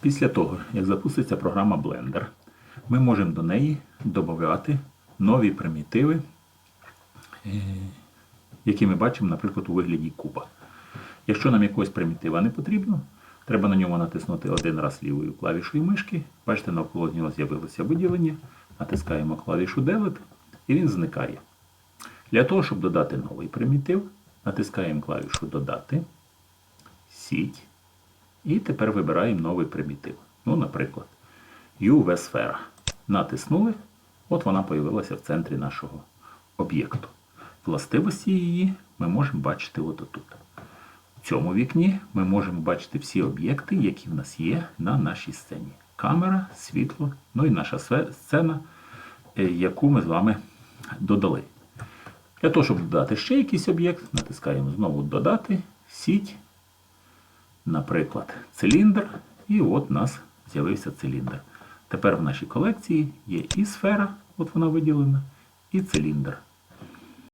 Після того, як запуститься програма Blender, ми можемо до неї додати нові примітиви, е, які ми бачимо, наприклад, у вигляді куба. Якщо нам якогось примітива не потрібно, треба на ньому натиснути один раз лівою клавішою мишки. Бачите, навколо нього з'явилося виділення. Натискаємо клавішу Delete і він зникає. Для того, щоб додати новий примітив, натискаємо клавішу Додати, сіть. І тепер вибираємо новий примітив. Ну, наприклад, UV-сфера. Натиснули, от вона появилася в центрі нашого об'єкту. Властивості її ми можемо бачити от отут. В цьому вікні ми можемо бачити всі об'єкти, які в нас є на нашій сцені. Камера, світло, ну і наша сцена, е, яку ми з вами додали. Для того, щоб додати ще якийсь об'єкт, натискаємо знову Додати, сіть, наприклад, циліндр, і от у нас з'явився циліндр. Тепер в нашій колекції є і сфера, от вона виділена, і циліндр.